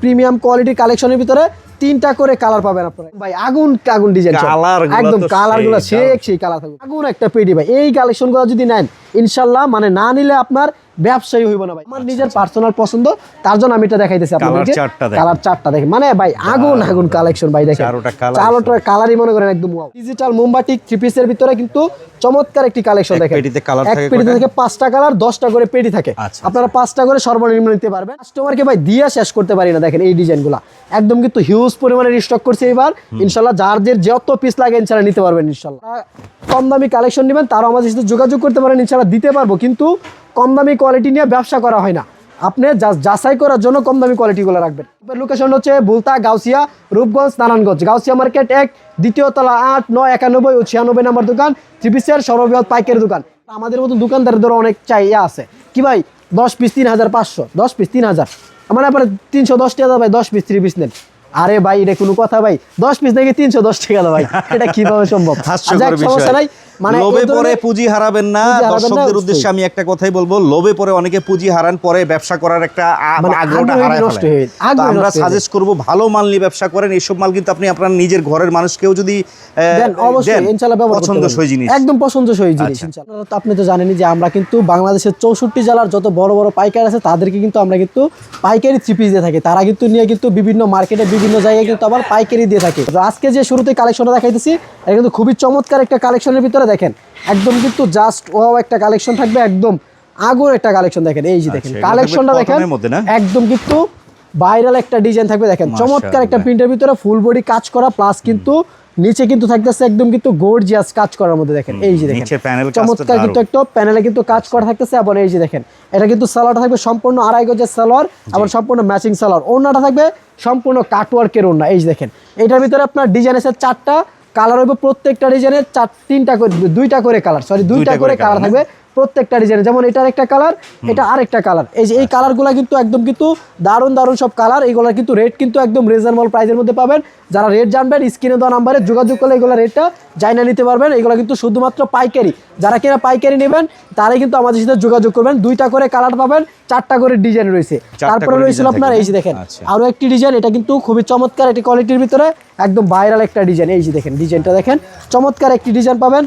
Premium quality কালেকশনের ভিতরে তিনটা করে কালার পাবেন আপনারা। ভাই আগুন আগুন ডিজাইনগুলো একদম কালারগুলো সেই সেই কালার থাকবে আগুন একটা পেডি ভাই। এই কালেকশনগুলো যদি নেন ইনশাল্লাহ মানে না নিলে আপনার ব্যবসায়ী হইব না ভাই। আমার নিজের পার্সোনাল পছন্দ তার জন্য আমি এটা দেখাইতেছি আপনাদেরকে। কালার চারটা দেখেন। মানে ভাই আগুন আগুন কালেকশন ভাই দেখেন। চারোটা colour চারোটা কালারই মনে করেন একদম ডিজিটাল মোমবাটিক থ্রি পিসের ভিতরে কিন্তু চমৎকার একটি কালেকশন দেখেন। পেটিতে colour এক পেটিতে? থেকে পাঁচটা কালার দশটা করে পেটি থাকে। আচ্ছা, আপনারা পাঁচটা করে সর্বনিম্ন নিতে পারবেন। কাস্টমারকে ভাই দিয়ে শেষ করতে পারি না দেখেন এই ডিজাইনগুলো একদম কিন্তু হিউজ পরিমাণে স্টক করছে এবার। ইনশাল্লাহ যার যে যত পিস লাগে ইনশাল্লাহ নিতে পারবেন ইনশাল্লাহ কম দামি কালেকশন নেবেন তারও আমাদের সাথে যোগাযোগ করতে পারেন ইনশাল্লাহ দিতে পারব। কিন্তু কম দামি কোয়ালিটি নিয়ে ব্যবসা করা হয় না। আপনি যাচাই করার জন্য কম দামি কোয়ালিটিগুলো রাখবেন। লোকেশন হচ্ছে বুলতা গাউসিয়া রূপগঞ্জ নারায়ণগঞ্জ। গাউসিয়া মার্কেট এক দ্বিতীয় তলা আট নয় একানব্বই ও ছিয়ানব্বই নম্বর দোকান ত্রিপিসের সর্ববৃহৎ পাইকারি দোকান। আমাদের মতো দোকানদারের ধরো অনেক চাইয়া আছে। কি ভাই? দশ পিস তিন হাজার পাঁচশো। দশ পিস তিন হাজার। আমার আবার তিনশো দশ টাকা দাও ভাই দশ পিস থ্রি পিস নেন। আরে ভাই এটা কোনো কথা ভাই। দশ পিস নাকি তিনশো দশ টাকা দাও ভাই। এটা কীভাবে সম্ভব? যাক, সমস্যা নাই। লোভে পরে পুঁজি হারাবেন না। দর্শকদের উদ্দেশ্যে আমি একটা কথাই বলব লোভে পরে অনেকে পুঁজি হারান পরে ব্যবসা করার একটা মানে আগ্রহটা হারায় আমরা সাজেস্ট করব ভালো মাল নিয়ে ব্যবসা করেন এইসব মাল কিন্তু আপনি আপনার নিজের ঘরের মানুষকেও যদি পছন্দসই জিনিস। একদম পছন্দসই জিনিস আচ্ছা। ইনশাআল্লাহ। তো আপনি তো জানেনই যে আমরা কিন্তু বাংলাদেশের চৌষট্টি জেলার যত বড় বড় পাইকার আছে তাদেরকে কিন্তু আমরা কিন্তু পাইকারি থ্রি পিস দিয়ে থাকি। তারা কিন্তু নিয়ে কিন্তু বিভিন্ন মার্কেটে বিভিন্ন জায়গায় কিন্তু আবার পাইকারি দিয়ে থাকে। আজকে যে শুরুতে কালেকশনটা দেখাইতেছি এটা কিন্তু খুবই চমৎকার একটা কালেকশনের ভিতরে দেখেন একদম কিন্তু জাস্ট ও একটা কালেকশন থাকবে একদম আগুন একটা কালেকশন দেখেন। এই যে দেখেন আচ্ছা, থাকবে কালেকশনটা দেখেন? একদম কিন্তু ভাইরাল একটা ডিজাইন থাকবে দেখেন চমৎকার একটা প্রিন্টের ভিতরে ফুল বডি কাজ করা প্লাস কিন্তু নিচে কিন্তু থাকতেছে একদম কিন্তু গর্জিয়াস কাজ করার মধ্যে দেখেন। এই যে দেখেন চমৎকার কিন্তু একটা প্যানেলে কিন্তু কাজ করা থাকতেছে এবং এই যে দেখেন এটা কিন্তু সালোয়ারটা থাকবে সম্পূর্ণ আড়াই গজের সালোয়ার এবং সম্পূর্ণ ম্যাচিং সালোয়ার। ওড়নাটা থাকবে সম্পূর্ণ কাটওয়ার্কের ওড়না এই যে দেখেন। এটার ভিতরে আপনার ডিজাইন আছে চারটা কালার হবে প্রত্যেকটা ডিজাইনের চার তিনটা করে দুইটা করে কালার সরি দুইটা করে কালার থাকবে। প্রত্যেকটা ডিজাইনে যেমন এটার একটা কালার এটা আরেকটা কালার এই যে এই কালারগুলো কিন্তু একদম কিন্তু দারুণ দারুণ সব কালার এইগুলোর কিন্তু রেট কিন্তু একদম রিজনেবল প্রাইসের মধ্যে পাবেন। যারা রেট জানবেন স্ক্রিনে দেওয়া নাম্বারে যোগাযোগ করলে এগুলো রেটটা জানা নিতে পারবেন। এগুলো কিন্তু শুধুমাত্র পাইকারি। যারা কিনা পাইকারি নেবেন তারাই কিন্তু আমাদের সাথে যোগাযোগ করবেন। দুইটা করে কালার পাবেন চারটা করে ডিজাইন রয়েছে। তারপরে রয়েছিল আপনার এই যে দেখেন আচ্ছা। আরও একটি ডিজাইন এটা কিন্তু খুবই চমৎকার একটি কোয়ালিটির ভিতরে একদম ভাইরাল একটা ডিজাইন এই যে দেখেন ডিজাইনটা দেখেন চমৎকার একটি ডিজাইন পাবেন।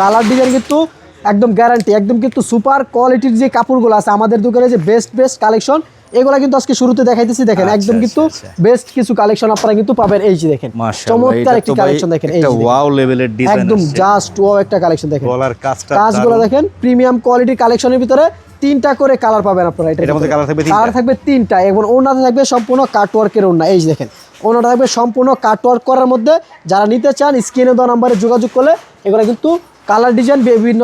কালার ডিজাইন কিন্তু একদম গ্যারান্টি একদম কিন্তু সুপার কোয়ালিটির যে কাপড়গুলো আছে আমাদের দোকানে যে বেস্ট বেস্ট কালেকশন এগুলো কিন্তু আজকে শুরুতে দেখাইতেছি দেখেন আচ্ছা, একদম আচ্ছা, কিন্তু আচ্ছা। বেস্ট কিছু কালেকশন আপনারা কিন্তু পাবেন এই যে দেখেন চমৎকার একটি কালেকশন দেখেন এই যে ওয়াও লেভেলের ডিজাইন একদম জাস্ট ও একটা কালেকশন দেখেন। গলার কাজটা কাজগুলো দেখেন প্রিমিয়াম কোয়ালিটির কালেকশনের ভিতরে তিনটা করে কালার পাবেন আপনারা এটার মধ্যে colour থাকবে তিনটা? কালার থাকবে তিনটা এবং ওনাতে থাকবে সম্পূর্ণ কাটওয়ার্কের ওনা এই যে দেখেন। ওনাটা থাকবে সম্পূর্ণ কাটওয়ার্ক করার মধ্যে যারা নিতে চান স্ক্রিনে দেওয়া নাম্বারে যোগাযোগ করলে এগুলো কিন্তু কালার ডিজাইন বিভিন্ন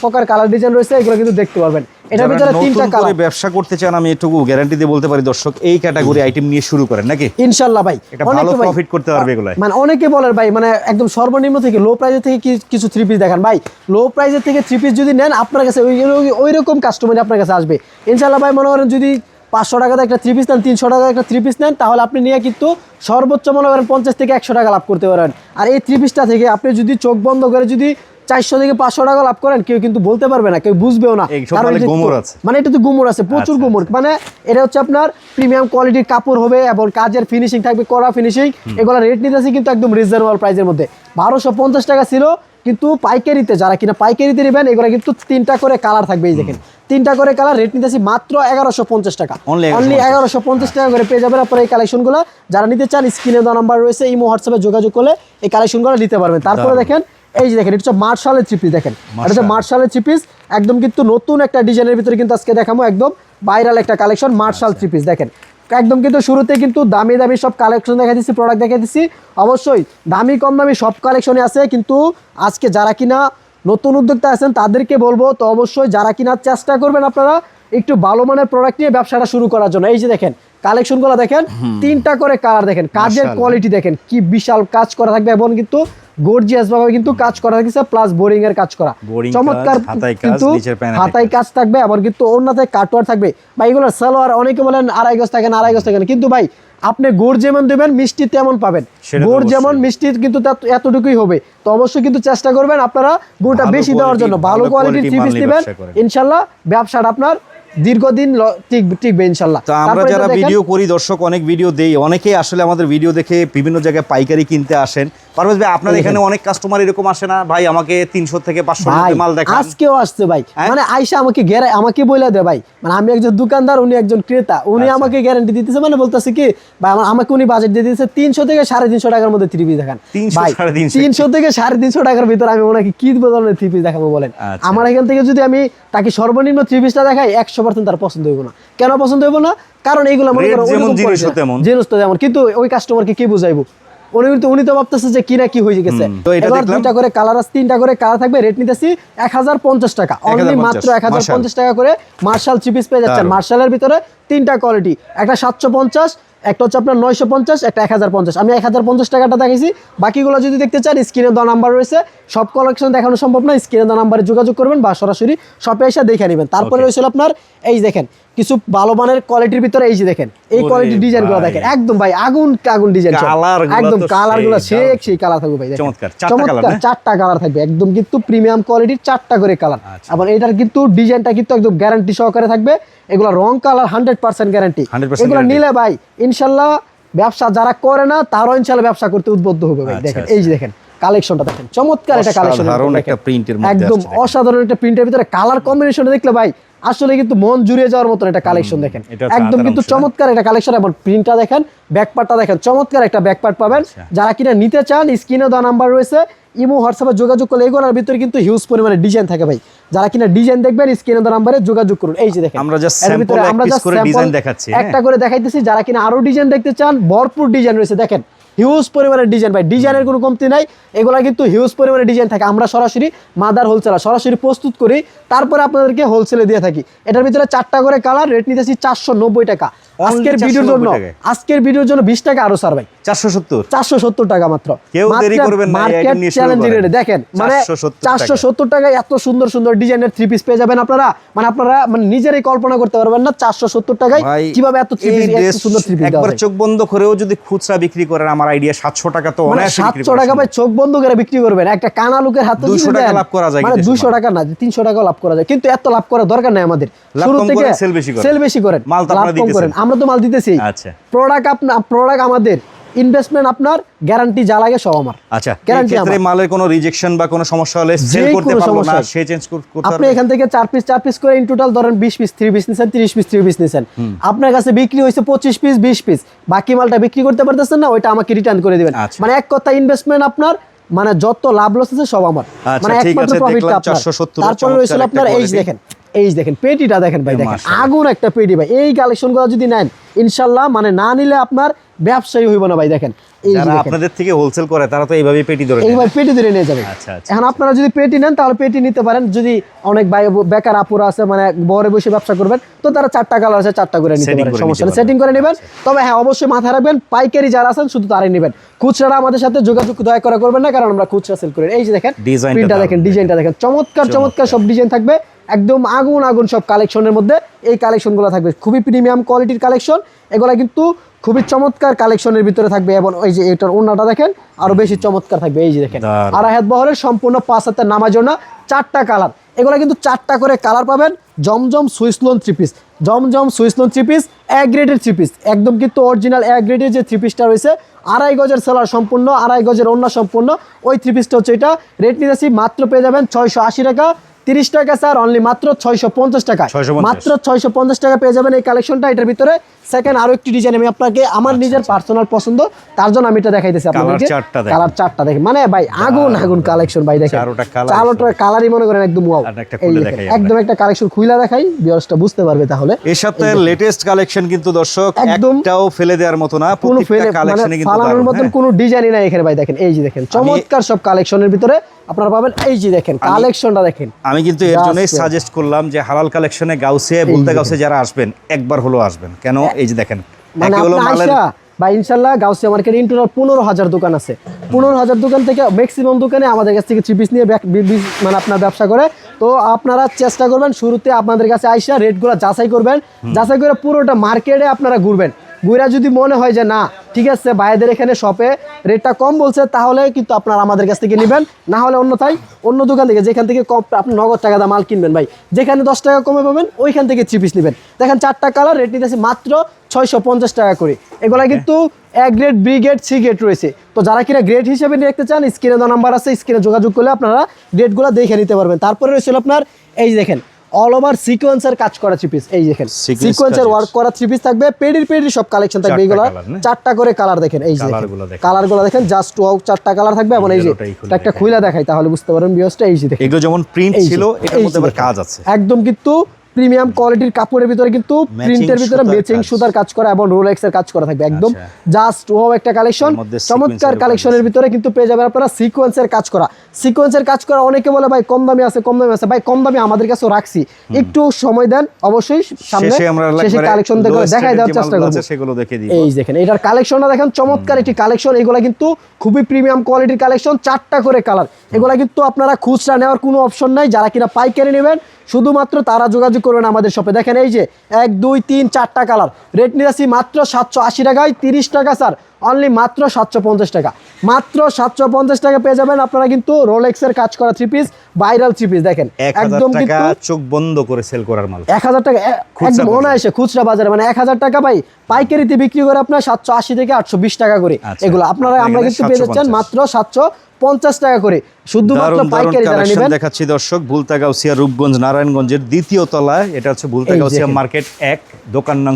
প্রকার কালার ডিজাইন রয়েছে এগুলো কিন্তু দেখতে পারবেন। এটার ভিতরে তিনটা কালার ব্যবসা করতে চান আমি এটুকু গ্যারান্টি দিয়ে বলতে পারি দর্শক এই ক্যাটাগরি আইটেম নিয়ে শুরু করেন নাকি? ইনশাল্লাহ ভাই। এটা ভালো অনেকে প্রফিট করতে পারবে এগুলাই মানে অনেকে বলেন ভাই মানে একদম সর্বনিম্ন থেকে লো প্রাইসের থেকে কিছু থ্রি পিস দেখান। ভাই লো প্রাইসের থেকে থ্রি পিস যদি নেন আপনার কাছে ওই ওই- রকম কাস্টমার আপনার কাছে আসবে। ইনশাল্লাহ ভাই মনে করেন যদি পাঁচশো টাকাতে একটা থ্রি পিস নেন তিনশো টাকা একটা থ্রি পিস নেন তাহলে আপনি নিয়ে কিন্তু সর্বোচ্চ মনে করেন পঞ্চাশ থেকে একশো টাকা লাভ করতে পারেন। আর এই থ্রি পিসটা থেকে আপনি যদি চোখ বন্ধ করে যদি চারশো থেকে পাঁচশো টাকা লাভ করেন কেউ কিন্তু বলতে পারবে না কেউ বুঝবেও না। আছে। মানে এটা তো গুমর আছে প্রচুর আচ্ছা, গুমর। মানে এটা হচ্ছে আপনার প্রিমিয়াম কোয়ালিটির কাপড় হবে এবং কাজের ফিনিশিং থাকবে কড়া ফিনিশিং এগুলো রেট নিতেছে কিন্তু একদম রিজনেবল প্রাইসের মধ্যে। বারোশো পঞ্চাশ টাকা ছিল কিন্তু পাইকারিতে যারা কিনা পাইকারিতে নেবেন এগুলো কিন্তু তিনটা করে কালার থাকবে এই দেখেন। তিনটা করে কালার রেট নিতেছি মাত্র এগারোশো পঞ্চাশ টাকা। অনলি এগারোশো পঞ্চাশ। টাকা করে পেয়ে যাবেন আপনার এই কালেকশনগুলো যারা নিতে চান স্ক্রিনে দেওয়া নাম্বার রয়েছে এই হোয়াটসঅ্যাপে যোগাযোগ করলে এই কালেকশনগুলো নিতে পারবেন। তারপরে দেখেন এই যে দেখেন এটা হচ্ছে মার্শালের চিপিস দেখেন। এটা হচ্ছে মার্শাল। মার্শালের থ্রি পিস একদম কিন্তু নতুন একটা ডিজাইনের ভিতরে কিন্তু আজকে দেখাবো একদম ভাইরাল একটা কালেকশন মার্শাল চিপিস দেখেন। একদম কিন্তু শুরুতে কিন্তু দামি দামি সব কালেকশন দেখা দিচ্ছি প্রোডাক্ট দেখা দিচ্ছি অবশ্যই দামি কম দামি সব কালেকশনে আছে কিন্তু আজকে যারা কিনা নতুন উদ্যোক্তা আছেন তাদেরকে বলব তো অবশ্যই যারা কিনা চেষ্টা করবেন আপনারা একটু ভালো মানের প্রোডাক্ট নিয়ে ব্যবসাটা শুরু করার জন্য। এই যে দেখেন কালেকশনগুলো দেখেন তিনটা করে কালার দেখেন কাজের কোয়ালিটি দেখেন কি বিশাল কাজ করা থাকবে এবং কিন্তু গর্জিয়াস ভাবে কিন্তু কাজ করা থাকছে প্লাস বোরিং এর কাজ করা। চমৎকার কিন্তু হাতায় কাজ। থাকবে আবার কিন্তু অন্যতে কাটোয়ার থাকবে। বা এগুলো সালোয়ার অনেকে বলেন আড়াই গজ থাকেন আড়াই গজ থাকেন কিন্তু ভাই আপনি গুড় যেমন দেবেন মিষ্টি তেমন পাবেন। গুড় যেমন মিষ্টি কিন্তু এতটুকুই হবে। তো অবশ্যই কিন্তু চেষ্টা করবেন আপনারা গুড়টা বেশি দেওয়ার জন্য। ভালো কোয়ালিটির থ্রি পিস ইনশাল্লাহ ব্যবসাটা আপনার দীর্ঘদিন টিকবে ইনশাল্লাহ। তো আমরা যারা ভিডিও করি দর্শক অনেক ভিডিও দেই। অনেকেই আসলে আমাদের ভিডিও দেখে বিভিন্ন জায়গায় পাইকারি কিনতে আসেন। পারভেজ ভাই আপনার এখানে অনেক কাস্টমার এরকম আসে না? ভাই আমাকে তিনশো থেকে পাঁচশো মাল দেখান। আজকেও আসছে ভাই। হ্যাঁ? মানে আইসা আমাকে গ্যারা আমাকে বলে দে ভাই। মানে আমি একজন দোকানদার উনি একজন ক্রেতা। উনি আচ্ছা। আমাকে গ্যারান্টি দিতেছে। মানে বলতেছে কি ভাই আমার- আমাকে উনি বাজেট দিয়ে দিতেছে তিনশো থেকে সাড়ে তিনশো টাকার মধ্যে থ্রি পিস দেখান। 300, ভাই সাড়ে তিনশো। তিনশো থেকে সাড়ে তিনশো টাকার ভিতরে আমি ওনাকে কি ধরনের থ্রি পিস দেখাবো বলেন? আচ্ছা। আমার এখান থেকে যদি আমি তাকে সর্বনিম্ন থ্রি পিসটা দেখাই একশো পার্সেন্ট তার পছন্দ হইব না। কেন পছন্দ হইব না? কারণ এইগুলো মনে করো। জিনিস তো যেমন কিন্তু ওই কাস্টমারকে কি বুঝাইবো? উনি কিন্তু উনি তো ভাবতেছে যে কি না কি হয়ে গেছে। হুম, তো এটা এবার দুইটা করে কালার আছে তিনটা করে কালার থাকবে। রেট নিতেছি এক হাজার পঞ্চাশ টাকা। অনলি মাত্র এক হাজার মার্শাল। পঞ্চাশ টাকা করে মার্শাল থ্রি পেয়ে যাচ্ছেন। মার্শালের ভিতরে তিনটা কোয়ালিটি একটা সাতশো পঞ্চাশ একটা হচ্ছে আপনার নয়শো পঞ্চাশ একটা এক হাজার পঞ্চাশ। আমি এক হাজার পঞ্চাশ টাকাটা দেখাইছি। বাকিগুলো যদি দেখতে চান স্ক্রিনে দেওয়া নাম্বার রয়েছে। সব কালেকশন দেখানো সম্ভব না স্ক্রিনে দেওয়া নাম্বারে যোগাযোগ করবেন বা সরাসরি শপে এসে দেখে নেবেন। তারপরে. রয়েছিল আপনার এই দেখেন কিছু ভালো মানের কোয়ালিটির ভিতরে এই যে দেখেন এই কোয়ালিটির ডিজাইনগুলো ভাই। দেখেন একদম ভাই আগুন আগুন ডিজাইন একদম কালারগুলো শেক সেই কালার থাকবে ভাই চমৎকার। চারটা কালার থাকবে একদম কিন্তু প্রিমিয়াম কোয়ালিটির চারটা করে কালার আচ্ছা। আবার এটার কিন্তু ডিজাইনটা কিন্তু একদম গ্যারান্টি সহকারে থাকবে এগুলো রং কালার হান্ড্রেড পার্সেন্ট গ্যারান্টি 100% এগুলো নিলে ভাই ইনশাল্লাহ ব্যবসা যারা করে না তারাও ইনশাল্লাহ ব্যবসা করতে উদ্বুদ্ধ হবে ভাই আচ্ছা, দেখেন আচ্ছা। এই যে দেখেন কালেকশনটা দেখেন চমৎকার একটা কালেকশন একদম অসাধারণ একটা প্রিন্টের ভিতরে কালার কম্বিনেশন দেখলে ভাই আসলে কিন্তু মন জুড়িয়ে যাওয়ার মতন একটা কালেকশন দেখেন। একদম কিন্তু চমৎকার একটা কালেকশন এবং প্রিন্টটা দেখেন ব্যাকপার্টটা দেখেন চমৎকার একটা ব্যাকপার্ট পাবেন। আচ্ছা। যারা কিনা নিতে চান স্ক্রিনে দেওয়া নাম্বার রয়েছে ইমো হোয়াটসঅ্যাপে যোগাযোগ করলে এগুলোর ভিতরে কিন্তু হিউজ পরিমাণে ডিজাইন থাকে ভাই। যারা কিনা ডিজাইন দেখবেন স্ক্রিনে দেওয়া নাম্বারে যোগাযোগ করুন। এই যে দেখেন আমরা sample ভিতরে আমরা just করে দেখাচ্ছি, হ্যাঁ? একটা করে দেখাইতেছি যারা কিনা আরও ডিজাইন দেখতে চান ভরপুর ডিজাইন রয়েছে। দেখেন হিউজ পরিমাণের ডিজাইন ভাই ডিজাইনের কোনো কমতি নাই। এগুলো কিন্তু হিউজ পরিমাণে ডিজাইন থাকে। আমরা সরাসরি মাদার হোলসেলার সরাসরি প্রস্তুত করি। তারপরে আপনাদেরকে হোলসেলে দিয়ে থাকি। এটার ভিতরে চারটা করে কালার রেট নিতেছি চারশো নব্বই টাকা। আজকের ভিডিওর জন্য আজকের ভিডিওর জন্য বিশ টাকা আরও স্যার ভাই। চারশো সত্তর। চারশো সত্তর টাকা মাত্র। কেউ দেরি করবেন না, মার্কেট চ্যালেঞ্জিং রেটে দেখেন মানে 470 চারশো সত্তর টাকায় এত সুন্দর সুন্দর ডিজাইনের থ্রি পিস পেয়ে যাবেন আপনারা। মানে আপনারা মানে নিজেরাই কল্পনা করতে পারবেন না চারশো সত্তর টাকায় কীভাবে এত থ্রি পিস এত সুন্দর থ্রি পিস একবার চোখ বন্ধ করেও যদি খুচরা বিক্রি করেন আমার আইডিয়া সাতশো টাকা তো মানে অনায়াসে বিক্রি সাতশো করা টাকা ভাই চোখ বন্ধ করে বিক্রি করবেন। একটা কানা লোকের হাতে 200 টাকা লাভ করা যায় মানে কিন্তু দুশো টাকা না তিনশো টাকা লাভ করা যায়। কিন্তু এত লাভ করার দরকার নাই আমাদের। শুরু থেকে sell বেশি করেন। সেল বেশি করেন। মাল তো আপনারা দিতেছেন। আমরা তো মাল দিতেছি। আচ্ছা। প্রোডাক্ট আপনার প্রোডাক্ট আমাদের। ইনভেস্টমেন্ট আপনার গ্যারান্টি যা লাগে সব আমার। আচ্ছা Guarantee ক্ষেত্রে। মালের কোনো রিজেকশন বা কোনো সমস্যা হলে সেল করতে পারব না সে চেঞ্জ করতে আপনি এখান থেকে চার পিস চার পিস করে ইন টোটাল ধরেন বিশ পিস থ্রি পিস নিছেন তিরিশ পিস থ্রি পিস নিছেন। আপনার কাছে বিক্রি হয়েছে পঁচিশ পিস বিশ পিস বাকি মালটা বিক্রি করতে পারতেছেন না ওইটা আমাকে রিটার্ন করে দিবেন। আচ্ছা। মানে এক কথা ইনভেস্টমেন্ট আপনার মানে যত লাভ লস আছে সব আমার। আচ্ছা, মানে একমাত্র প্রফিটটা আপনার। 470 তারপরে রয়েছিল আপনার এই দেখেন। এই দেখেন পেটিটা দেখেন ভাই দেখেন। আগুন একটা পেটি ভাই। এই কালেকশনগুলো যদি নেন ইনশাল্লাহ মানে না নিলে আপনার ব্যবসায়ী হইব না ভাই দেখেন। যারা আপনাদের থেকে হোলসেল করে তারা তো এইভাবে পেটি ধরে নেয়। পেটি ধরে নিয়ে যাবে। আচ্ছা, আচ্ছা, এখন আপনারা যদি পেটি নেন তাহলে পেটি নিতে পারেন। যদি অনেক বেকার আপুরা আছে মানে বরে বসে ব্যবসা করবেন তো তারা চারটা কালার আছে চারটা করে নিতে পারেন। সমস্যা নেই। সেটিং করে নেবেন। তবে হ্যাঁ অবশ্যই রাখবেন পাইকারি যারা আছেন শুধু তারাই নেবেন। খুচরা আমাদের সাথে যোগাযোগ দয়া করে করবেন না কারণ আমরা খুচরা সেল করি। এই যে দেখেন দেখেন। ডিজাইনটা দেখেন। চমৎকার চমৎকার সব ডিজাইন থাকবে। একদম আগুন আগুন সব কালেকশনের মধ্যে এই কালেকশনগুলো থাকবে। খুবই প্রিমিয়াম কোয়ালিটির কালেকশন এগুলা কিন্তু খুবই চমৎকার কালেকশনের ভিতরে থাকবে এবং ওই যে এটার ওনাটা দেখেন আরও বেশি চমৎকার থাকবে এই যে দেখেন। আর হাত বহরের সম্পূর্ণ পাঁচ হাতের নামার জন্য চারটা কালার এগুলো কিন্তু চারটা করে কালার পাবেন Zamzam Swiss lawn three piece Zamzam Swiss lawn three piece এক গ্রেডের থ্রি পিস একদম কিন্তু অরিজিনাল এক গ্রেডের যে থ্রি পিসটা রয়েছে আড়াই গজের সেলার সম্পূর্ণ আড়াই গজের অন্য সম্পূর্ণ ওই থ্রি পিসটা হচ্ছে এটা। রেট নিতেছি মাত্র পেয়ে যাবেন ছয়শো আশি টাকা। তিরিশ টাকা স্যার অনলি মাত্র ছয়শো পঞ্চাশ টাকা মাত্র ছয়শো পঞ্চাশ টাকা পেয়ে যাবেন এই কালেকশনটা এটার ভিতরে সেকেন্ড আরও একটি ডিজাইন আমি আপনাকে আমার নিজের পার্সোনাল পছন্দ তার জন্য আমি এটা দেখাইতেছি আচ্ছা। দেখেন। কালার চারটা দেখেন। মানে ভাই আগুন আগুন কালেকশন ভাই দেখেন। চারোটা কালারই মনে করেন একদম ওয়াও। একদম একটা কালেকশন খুইলা দেখাই ভিউয়ার্সটা বুঝতে পারবে তাহলে। এই সপ্তাহের লেটেস্ট কালেকশন কিন্তু দর্শক একটাও ফেলে দেওয়ার মতো না কোনো ফেলে প্রত্যেকটা মানে কালেকশনে কিন্তু ফালানোর মতন হ্যাঁ। কোনো ডিজাইনই নাই এখানে ভাই দেখেন। এই যে দেখেন চমৎকার সব কালেকশনের ভিতরে আপনারা পাবেন। এই যে দেখেন কালেকশনটা দেখেন। আমি কিন্তু এর জন্যই সাজেস্ট করলাম যে হালাল কালেকশনে গাউসে বলতে গাউসে যারা আসবেন একবার হলো আসবেন। কেন? এই যে দেখেন মানে বা ইনশাল্লাহ গাউসিয়া মার্কেট ইন টোটাল পনেরো হাজার দোকান আছে। পনেরো হাজার দোকান থেকে ম্যাক্সিমাম দোকানে আমাদের কাছ থেকে চিপিস নিয়ে মানে আপনার ব্যবসা করে। তো আপনারা চেষ্টা করবেন শুরুতে আপনাদের কাছে আইসা রেটগুলো যাচাই করবেন। যাচাই করে পুরোটা মার্কেটে আপনারা ঘুরবেন। গুইরা যদি মনে হয় যে না ঠিক আছে ভাইদের এখানে শপে রেটটা কম বলছে তাহলে কিন্তু আপনারা আমাদের কাছ থেকে নেবেন। না হলে অন্যথায় অন্য দোকান থেকে যেখান থেকে কম আপনি নগদ টাকা দাম মাল কিনবেন ভাই যেখানে দশ টাকা কমে পাবেন ওইখান থেকে থ্রি পিস নেবেন। দেখেন চারটা কালার রেট নিতেছে মাত্র ছয়শো পঞ্চাশ টাকা করে। এগুলা কিন্তু এক grade B grade C grade রয়েছে। তো যারা কিনা গ্রেড হিসেবে দেখতে চান স্ক্রিনে দেওয়া নাম্বার আছে স্ক্রিনে যোগাযোগ করলে আপনারা গ্রেডগুলো দেখে নিতে পারবেন। তারপরে রয়েছে আপনার এই দেখেন অল ওভার সিকোয়েন্সের কাজ করা থ্রি পিস এই দেখেন সিকোয়েন্সের ওয়ার্ক করা থ্রি পিস থাকবে পেডির পেডির সব কালেকশন থাকবে এইগুলো। চারটা করে কালার দেখেন এই যে Colour-গুলো দেখেন। কালারগুলো দেখেন জাস্ট ওয়াও চারটা কালার থাকবে এবং এই যে একটা। খুলে দেখাই তাহলে বুঝতে পারবেন বিয়সটা এই যে দেখেন। এগুলো যেমন প্রিন্ট ছিল এটার মধ্যে আবার কাজ আছে। একদম কিন্তু প্রিমিয়াম কোয়ালিটির কাপড়ের ভিতরে কিন্তু প্রিন্টের ভিতরে ম্যাচিং সুতার কাজ করা এবং রোলেক্স এর কাজ করা থাকবে একদম। আচ্ছা। জাস্ট ও একটা কালেকশন চমৎকার কালেকশনের ভিতরে কিন্তু পেয়ে যাবেন আপনারা সিকোয়েন্সের কাজ করা। সিকোয়েন্সের কাজ করা অনেকে বলে ভাই কম দামি আছে কম দামি আছে। ভাই কম দামি আমাদের কাছেও রাখছি। একটু সময় দেন অবশ্যই সামনে শেষে কালেকশন দেখাই দেওয়ার চেষ্টা করব। সেগুলো দেখে দিব। এই দেখেন এটার কালেকশনটা দেখেন চমৎকার একটি কালেকশন এগুলা কিন্তু খুবই প্রিমিয়াম কোয়ালিটির কালেকশন চারটা করে কালার এগুলা কিন্তু আপনারা খুচরা নেওয়ার কোনো অপশন নাই। যারা কিনা পাইকারি নেবেন শুধুমাত্র তারা যোগাযোগ করবেন আমাদের শপে দেখেন এই যে এক দুই তিন চারটা কালার রেট নিয়েছি মাত্র সাতশো আশি টাকায় তিরিশ টাকা স্যার অনলি মাত্র সাতশো পঞ্চাশ টাকা। মাত্র সাতশো পঞ্চাশ টাকা পেয়ে যাবেন আপনারা কিন্তু রোলেক্সের কাজ করা three piece viral three piece দেখেন। একদম কিন্তু চোখ বন্ধ করে সেল করার মাল। এক হাজার টাকা একদম অনায়াসে খুচরা বাজারে। মানে এক হাজার টাকা ভাই পাইকারিতে বিক্রি করে আপনার সাতশো আশি থেকে আটশো বিশ টাকা করে আচ্ছা। এগুলো। আপনারা আমরা কিন্তু পেয়ে যাচ্ছেন মাত্র সাতশো পঞ্চাশ টাকা করে। শুধুমাত্র পাইকারি যারা নেবেন। দেখাচ্ছি দর্শক ভুলতাগাউসিয়া রূপগঞ্জ নারায়ণগঞ্জের দ্বিতীয় তলায়। এটা হচ্ছে ভুলতাগাউসিয়া মার্কেট এক দোকান নং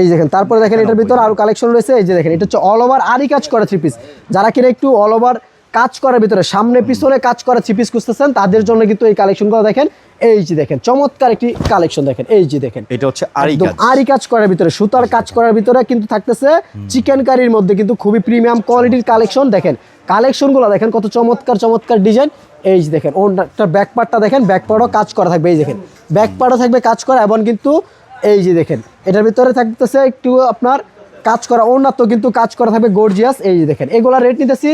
এই দেখেন তারপরে দেখেন এটার ভিতরে আরও কালেকশন রয়েছে। এই যে দেখেন এটা হচ্ছে অল ওভার আরই কাজ করা থ্রি পিস যারা কিনা একটু অল ওভার কাজ করার ভিতরে সামনে পিছনে কাজ করা থ্রি পিস খুঁজতেছেন তাদের জন্য কিন্তু এই কালেকশনগুলো দেখেন। এই যে দেখেন চমৎকার একটি কালেকশন দেখেন। এই যে দেখেন এটা হচ্ছে আরি কাজ। আরি কাজ করার ভিতরে সুতার কাজ করার ভিতরে কিন্তু থাকতেছে। চিকেন কারির মধ্যে কিন্তু খুবই প্রিমিয়াম কোয়ালিটির কালেকশন দেখেন কালেকশনগুলো দেখেন কত চমৎকার চমৎকার ডিজাইন এই যে দেখেন ওটা ব্যাক পার্টটা দেখেন ব্যাক পার্টও কাজ করা থাকবে এই দেখেন। ব্যাক পার্টও থাকবে কাজ করা এবং কিন্তু এই যে দেখেন এটার ভিতরে থাকতেছে একটু আপনার কাজ করা ওনার তো কিন্তু কাজ করা থাকবে গর্জিয়াস এই যে দেখেন এগুলা রেট নিতেছি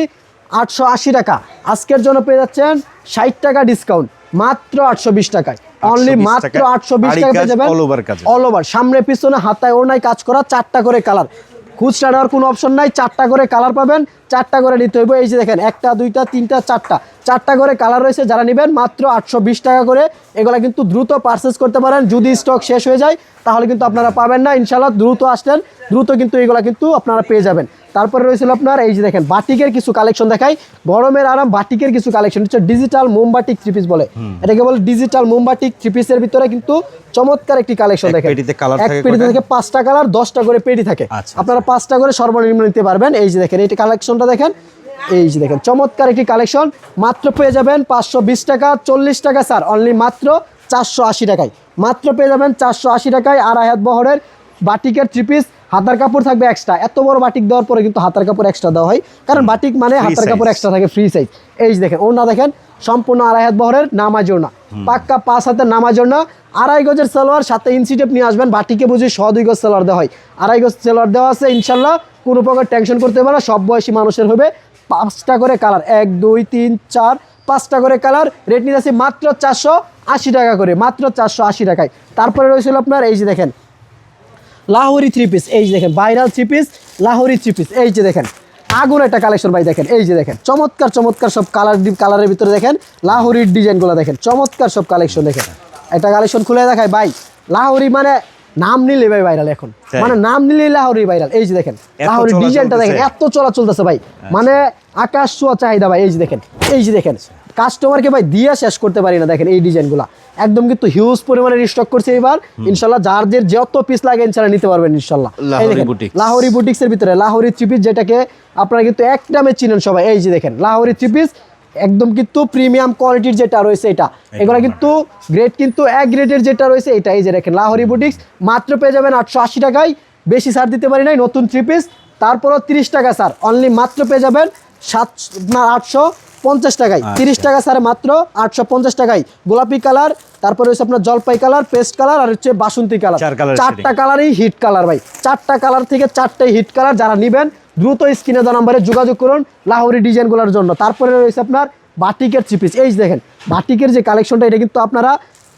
আটশো আশি টাকা। আজকের জন্য পেয়ে যাচ্ছেন ষাট টাকা ডিসকাউন্ট মাত্র আটশো বিশ টাকায়। অনলি মাত্র আটশো বিশ টাকা পেয়ে যাবেন। অল ওভার সামনে পিছনে হাতায় ওড়নায় কাজ করা চারটা করে কালার খুচরা নেওয়ার কোনো অপশন নাই চারটা করে কালার পাবেন। চারটা করে নিতে হইব। এই যে দেখেন একটা দুইটা তিনটা চারটা। চারটা করে কালার রয়েছে যারা নেবেন মাত্র আটশো বিশ টাকা করে। এগুলা কিন্তু দ্রুত পারচেস করতে পারেন। যদি স্টক শেষ হয়ে যায় তাহলে কিন্তু আপনারা পাবেন না। ইনশাল্লাহ দ্রুত আসলেন দ্রুত কিন্তু এগুলা কিন্তু আপনারা পেয়ে যাবেন। তারপরে রয়েছিল আপনার এই যে দেখেন বাটিকের কিছু কালেকশন দেখাই। গরমের আরাম বাটিকের কিছু কালেকশন হচ্ছে ডিজিটাল মোমবাটিক থ্রি পিস বলে। এটাকে বলে ডিজিটাল মোমবাটিক থ্রি পিসের ভিতরে কিন্তু চমৎকার একটি কালেকশন দেখেন। এক থাকে পেটিতে থেকে পাঁচটা কালার দশটা করে পেটি থাকে। আচ্ছা, আপনারা পাঁচটা করে সর্বনিম্ন নিতে পারবেন। এই যে দেখেন এই কালেকশনটা দেখেন। এই যে দেখেন চমৎকার একটি কালেকশন। মাত্র পেয়ে যাবেন পাঁচশো বিশ টাকা চল্লিশ টাকা স্যার অনলি মাত্র চারশো আশি টাকায়। মাত্র পেয়ে যাবেন চারশো আশি টাকায় আড়াই হাত বহরের বাটিকের থ্রি পিস হাতার কাপড় থাকবে এক্সট্রা এত বড় বাটিক দেওয়ার পরে কিন্তু হাতার কাপড় এক্সট্রা দেওয়া হয়। কারণ বাটিক মানে হাতার কাপড় এক্সট্রা থাকে ফ্রি সাইজ এই দেখেন ওনা দেখেন সম্পূর্ণ আড়াই হাত বহরের নামাজ ওড়না। পাক্কা পাঁচ হাতের নামাজ ওড়না। আড়াই গজের সালোয়ার সাথে ইঞ্চি টেপ নিয়ে আসবেন। বাটিকে বুঝি শ দুই গজ সালোয়ার দেওয়া হয়। আড়াই গজ সালোয়ার দেওয়া আছে ইনশাল্লাহ। কোনো প্রকার টেনশন করতে পারে না, সব বয়সী মানুষের হবে। পাঁচটা করে কালার এক, দুই, তিন, চার, পাঁচটা করে কালার রেট নিয়ে আছে মাত্র চারশো আশি টাকা করে, মাত্র চারশো আশি টাকায়। তারপরে রয়েছিল আপনার, এই যে দেখেন, লাহোরি থ্রি পিস এই যে দেখেন viral three piece Lahori three piece এই যে দেখেন, আগুন একটা কালেকশন ভাই দেখেন, এই যে দেখেন, চমৎকার চমৎকার সব কালার কালারের ভিতরে দেখেন, লাহোরির ডিজাইনগুলো দেখেন, চমৎকার সব কালেকশন দেখেন। একটা কালেকশন খুলে দেখায় ভাই, লাহোরি মানে নাম নিলে ভাই ভাইরাল এখন। মানে নাম নিলেই লাহোরি ভাইরাল এই যে দেখেন লাহোরি ডিজাইনটা দেখেন এত চলা চলতেছে ভাই। মানে আকাশ ছোঁয়া চাহিদা ভাই এই যে দেখেন এই যে দেখেন। কাস্টমারকে ভাই দিয়ে শেষ করতে পারি না দেখেন এই ডিজাইনগুলো। একদম কিন্তু হিউজ পরিমাণে স্টক করছে এবার। ইনশাল্লাহ যার যে যত পিস লাগে ইনশাল্লাহ নিতে পারবেন ইনশাল্লাহ। লাহোরি দেখেন, বুটিক্স। লাহোরি বুটিক্সের ভিতরে লাহোরি থ্রি পিস যেটাকে আপনারা কিন্তু এক নামে চিনেন সবাই। এই যে দেখেন লাহোরি থ্রি পিস একদম কিন্তু প্রিমিয়াম কোয়ালিটির যেটা রয়েছে এটা। এগুলো কিন্তু গ্রেড কিন্তু এক গ্রেডের যেটা রয়েছে এটা এই যে দেখেন লাহরি বুটিক্স মাত্র পেয়ে যাবেন আটশো আশি টাকায়। বেশি ছাড় দিতে পারি নাই নতুন থ্রি পিস তারপরও তিরিশ টাকা স্যার অনলি মাত্র পেয়ে যাবেন সাত আটশো পঞ্চাশ টাকায়। তিরিশ টাকা স্যার মাত্র আটশো পঞ্চাশ টাকায়। গোলাপি কালার তারপরে হচ্ছে আপনার জলপাই কালার পেস্ট কালার আর হচ্ছে বাসন্তী কালার। চারটা কালারই হিট কালার ভাই। চারটা কালার থেকে চারটাই হিট কালার যারা নেবেন দ্রুত স্ক্রিনে দেওয়া নাম্বারে যোগাযোগ করুন লাহোরি ডিজাইনগুলোর জন্য। তারপরে রয়েছে আপনার বাটিকের চিপিস এই দেখেন বাটিকের যে কালেকশনটা এটা কিন্তু আপনারা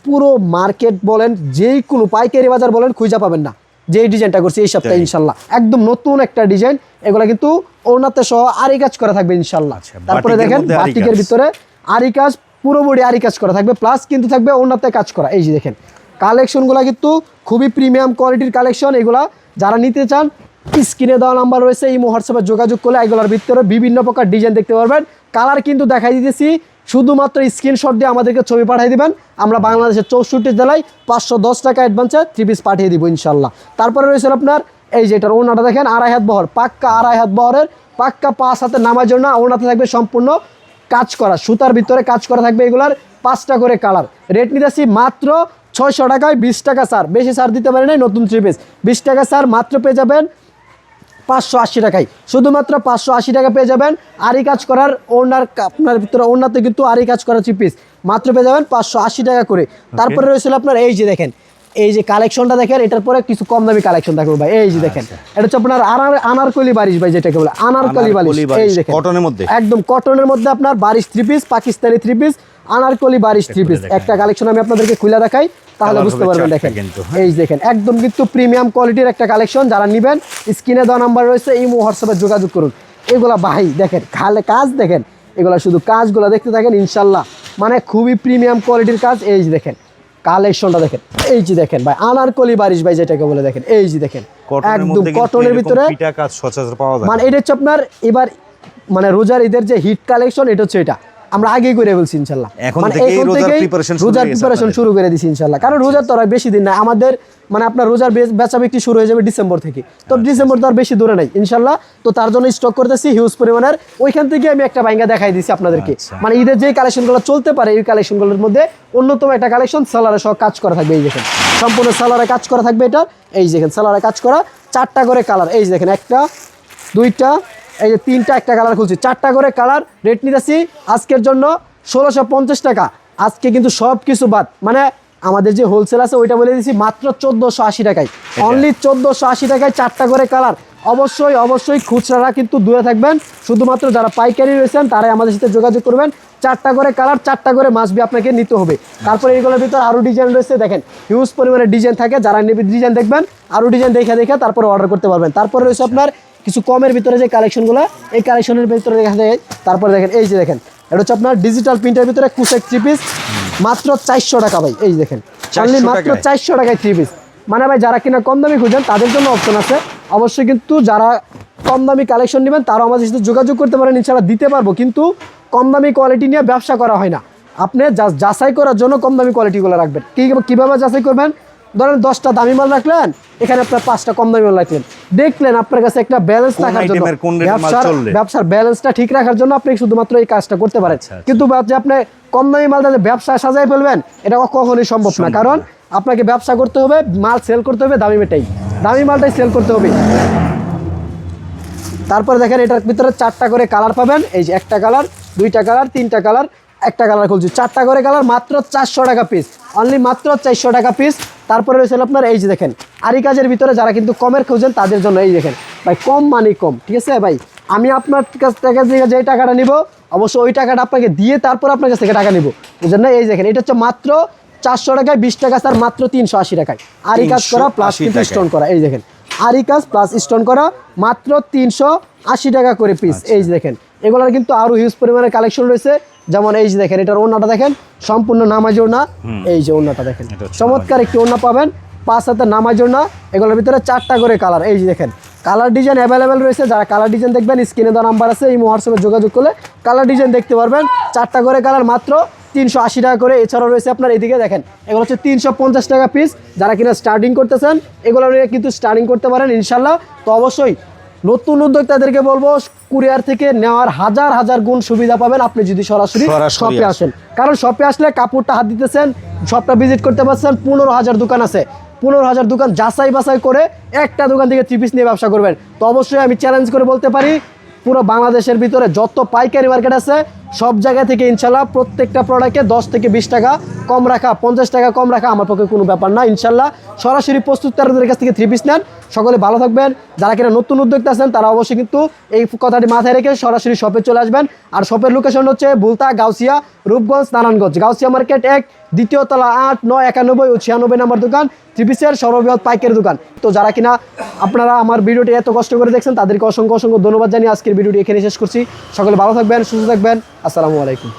পুরো মার্কেট বলেন যেই কোনো পাইকারি বাজার বলেন খুঁজে পাবেন না। যে ডিজাইনটা করছি এই সপ্তাহে ইনশাল্লাহ। একদম নতুন একটা ডিজাইন এগুলা কিন্তু ওনাতে সহ আরি কাজ করা থাকবে ইনশাল্লাহ। আচ্ছা, তারপরে দেখেন বাটিকের ভিতরে আরি কাজ পুরো বডি আরি কাজ করা থাকবে প্লাস কিন্তু থাকবে ওনাতে কাজ করা। এই যে দেখেন কালেকশনগুলো কিন্তু খুবই প্রিমিয়াম কোয়ালিটির কালেকশন এগুলা যারা নিতে চান স্ক্রিনে দেওয়া নাম্বার রয়েছে এই হোয়াটসঅ্যাপে যোগাযোগ করলে এগুলোর ভিতরে বিভিন্ন প্রকার ডিজাইন দেখতে পারবেন। কালার কিন্তু দেখাই দিতেছি শুধুমাত্র স্ক্রিনশট দিয়ে আমাদেরকে ছবি পাঠিয়ে দিবেন। আমরা বাংলাদেশের চৌষট্টি জেলায় পাঁচশো দশ টাকা অ্যাডভান্সে থ্রি পিস পাঠিয়ে দিব ইনশাল্লাহ। তারপরে রয়েছে আপনার, এই যেটার ওনাটা দেখেন, আড়াই হাত বহর, পাক্কা আড়াই হাত বহরের, পাক্কা পাঁচ হাতে নামার জন্য ওনাতে থাকবে সম্পূর্ণ কাজ করা, সুতার ভিতরে কাজ করা থাকবে এগুলার পাঁচটা করে কালার রেট নিতেছি মাত্র ছয়শো টাকায় বিশ টাকা স্যার বেশি স্যার দিতে পারি নাই, নতুন থ্রি পিস বিশ টাকা স্যার মাত্র পেয়ে যাবেন পাঁচশো আশি টাকায়। শুধুমাত্র পাঁচশো আশি টাকা পেয়ে যাবেন আরি কাজ করার ওনার আপনার ভিতরে ওনাতে কিন্তু আরি কাজ করা পিস মাত্র পেয়ে যাবেন পাঁচশো আশি টাকা করে। তারপরে রয়েছিল আপনার এই যে দেখেন এই যে কালেকশনটা দেখেন এটার পরে কিছু কম দামি কালেকশন থাকবে ভাই। এই যে দেখেন এটা হচ্ছে আপনার আনার আনারকলি বারিশ ভাই যেটাকে বলে আনারকলি বারিশ। এই দেখেন কটনের মধ্যে? একদম কটনের মধ্যে আপনার Barish three piece Pakistani three piece Anarkali Barish three piece একটা কালেকশন আমি আপনাদেরকে খুলে দেখাই তাহলে বুঝতে পারবেন দেখেন। হ্যাঁ। এই দেখেন একদম কিন্তু প্রিমিয়াম কোয়ালিটির একটা কালেকশন যারা নেবেন স্ক্রিনে দেওয়া নাম্বার রয়েছে এই হোয়াটসঅ্যাপে যোগাযোগ করুন। এগুলা ভাই দেখেন খালে কাজ দেখেন এগুলা শুধু কাজগুলো দেখতে থাকেন ইনশাল্লাহ। মানে খুবই প্রিমিয়াম কোয়ালিটির কাজ এই যে দেখেন কালেকশনটা দেখেন। এই যে দেখেন ভাই আনারকলি বারিশ ভাই যেটাকে বলে দেখেন এই যে দেখেন একদম কটনের ভিতরে মানে এটা হচ্ছে আপনার এবার মানে রোজার ঈদের যে হিট কালেকশন এটা হচ্ছে এটা। আমরা আগেই করে ফেলছি ইনশাল্লাহ। এখন মানে রোজার শুরু প্রিপারেশন করে দিছি ইনশাল্লাহ। কারণ রোজার তো আর বেশি দিন না আমাদের মানে আপনার রোজার বেচা বিক্রি শুরু হয়ে যাবে ডিসেম্বর থেকে। তো আচ্ছা, ডিসেম্বর তো আর বেশি দূরে নাই ইনশাল্লাহ। তো তার জন্য স্টক করতেছি হিউজ পরিমাণের। ওইখান থেকে আমি একটা ভাঙ্গা দেখাই দিছি আপনাদেরকে। আচ্ছা। মানে ঈদের যে কালেকশনগুলো চলতে পারে এই কালেকশনগুলোর মধ্যে অন্যতম একটা কালেকশন সালারে সহ কাজ করা থাকবে। এই দেখেন সম্পূর্ণ সালারে কাজ করা থাকবে এটা। এই দেখেন সালারে কাজ করা চারটা করে কালার এই যে দেখেন একটা দুইটা এই যে তিনটা একটা কালার খুলছি। চারটা করে কালার রেট নিতেছি আজকের জন্য ষোলোশো পঞ্চাশ টাকা। আজকে কিন্তু সব কিছু বাদ। মানে আমাদের যে হোলসেল আছে ওইটা বলে দিচ্ছি মাত্র চোদ্দোশো আশি টাকায়। অনলি চোদ্দোশো আশি টাকায় চারটা করে কালার। অবশ্যই অবশ্যই খুচরারা কিন্তু দূরে থাকবেন। শুধুমাত্র যারা পাইকারি রয়েছেন তারাই আমাদের সাথে যোগাযোগ করবেন। চারটা করে কালার চারটা করে মাসবি আপনাকে নিতে হবে। তারপরে এইগুলোর ভিতর আরও ডিজাইন রয়েছে দেখেন। হিউজ পরিমাণে ডিজাইন থাকে। যারা নেবে ডিজাইন দেখবেন আরও ডিজাইন দেখে দেখে তারপরে অর্ডার করতে পারবেন। তারপরে রয়েছে আপনার কিছু কমের ভিতরে যে কালেকশনগুলো এই কালেকশনের ভিতরে দেখা যায় তারপরে দেখেন এই যে দেখেন এটা হচ্ছে আপনার ডিজিটাল প্রিন্টের ভিতরে কুশেক থ্রি পিস মাত্র চারশো টাকা ভাই এই দেখেন 400 অনলি মাত্র চারশো টাকায় থ্রি পিস মানে ভাই যারা কিনা কম দামি খুঁজেন তাদের জন্য অপশন আছে। অবশ্যই কিন্তু যারা কম দামি কালেকশন নেবেন তারাও আমাদের সাথে যোগাযোগ করতে পারেন ইনশাল্লাহ দিতে পারব। কিন্তু কম দামি কোয়ালিটি নিয়ে ব্যবসা করা হয় না। আপনি যাচাই করার জন্য কম দামি কোয়ালিটিগুলো রাখবেন। কি কীভাবে যাচাই করবেন? ধরেন দশটা দামি মাল রাখলেন এখানে আপনার পাঁচটা কম দামি মাল রাখলেন। দেখলেন আপনার কাছে একটা ব্যালেন্স রাখার জন্য। ব্যবসার ব্যবসার ব্যালেন্সটা ঠিক রাখার জন্য আপনি শুধুমাত্র এই কাজটা করতে পারেন। আচ্ছা, আচ্ছা। কিন্তু যে আপনি কম দামি মাল দিয়ে ব্যবসা সাজাই ফেলবেন এটা কখনোই সম্ভব না। কারণ আপনাকে ব্যবসা করতে হবে মাল সেল করতে হবে দামি মেটাই দামি মালটাই সেল করতে হবে। তারপরে দেখেন এটার ভিতরে চারটা করে কালার পাবেন। এই যে একটা কালার দুইটা কালার তিনটা কালার একটা কালার খুলছি। চারটা করে কালার মাত্র চারশো টাকা পিস অনলি মাত্র চারশো টাকা পিস তারপরে রয়েছে আপনার এই যে দেখেন আরি কাজের ভিতরে যারা কিন্তু কমের খুঁজেন তাদের জন্য এই দেখেন। ভাই কম মানে কম ঠিক আছে ভাই? আমি আপনার কাছ থেকে যে- টাকাটা নিব অবশ্যই ওই টাকাটা আপনাকে দিয়ে তারপর আপনার কাছ থেকে টাকা নিব। বুঝলেন না? এই দেখেন এটা হচ্ছে মাত্র চারশো টাকায় বিশ টাকা স্যার মাত্র তিনশো আশি টাকায়। আরি কাজ করা প্লাস কিন্তু স্টোন করা এই দেখেন। আরি কাজ প্লাস স্টোন করা মাত্র তিনশো আশি টাকা করে পিস আচ্ছা। এই যে দেখেন। এগুলোর কিন্তু আরও হিউজ পরিমাণে কালেকশন রয়েছে। যেমন এই যে দেখেন এটার ওড়নাটা দেখেন সম্পূর্ণ নামাজ ওড়না। এই যে ওড়নাটা দেখেন। চমৎকার একটি ওড়না পাবেন পাঁচ হাতে নামাজ ওড়না এগুলোর ভিতরে চারটা করে কালার। এই যে দেখেন কালার ডিজাইন অ্যাভেলেবেল রয়েছে। যারা কালার ডিজাইন দেখবেন স্ক্রিনে দেওয়া নাম্বার আছে এই হোয়াটসঅ্যাপে যোগাযোগ করলে কালার ডিজাইন দেখতে পারবেন। চারটা করে কালার মাত্র তিনশো আশি টাকা করে। এছাড়াও রয়েছে আপনার এদিকে দেখেন এগুলো হচ্ছে তিনশো পঞ্চাশ টাকা পিস যারা কিনা স্টার্টিং করতেছেন এগুলো নিয়ে কিন্তু স্টার্টিং করতে পারেন ইনশাল্লাহ তো অবশ্যই নতুন উদ্যোক্তাদেরকে বলব কুরিয়ার থেকে নেওয়ার হাজার হাজার গুণ সুবিধা পাবেন আপনি যদি সরাসরি শপে আসেন। আসেন। কারণ শপে আসলে কাপড়টা হাত দিতেছেন শপটা ভিজিট করতে পারছেন পনেরো হাজার দোকান আছে। পনেরো হাজার দোকান যাচাই বাছাই করে একটা দোকান থেকে থ্রি পিস নিয়ে ব্যবসা করবেন। তো অবশ্যই আমি চ্যালেঞ্জ করে বলতে পারি পুরো বাংলাদেশের ভিতরে যত পাইকারি মার্কেট আছে সব জায়গা থেকে ইনশাল্লাহ প্রত্যেকটা প্রোডাক্টে দশ থেকে বিশ টাকা কম রাখা, পঞ্চাশ টাকা কম রাখা আমার পক্ষে কোনো ব্যাপার না, ইনশাল্লাহ। সরাসরি প্রস্তুতকারকদের কাছ থেকে থ্রি পিস নেন। সকলে ভালো থাকবেন। যারা কিনা নতুন উদ্যোক্তা আছেন, তারা অবশ্যই কিন্তু এই কথাটি মাথায় রেখে সরাসরি শপে চলে আসবেন। আর শপের লোকেশন হচ্ছে বুলতা, গাউসিয়া, রূপগঞ্জ, নারায়ণগঞ্জ। গাউসিয়া মার্কেট এক, দ্বিতীয় তলা আট, নয় একানব্বই ও ছিয়ানব্বই নম্বর দোকান। থ্রি পিসের সর্ববৃহৎ পাইকারি দোকান। তো যারা কিনা আপনারা আমার ভিডিওটি এত কষ্ট করে দেখছেন, তাদেরকে অসংখ্য অসংখ্য ধন্যবাদ জানিয়ে আজকের ভিডিওটি এখানে শেষ করছি। সকলে ভালো থাকবেন, সুস্থ থাকবেন। আসসালামু আলাইকুম।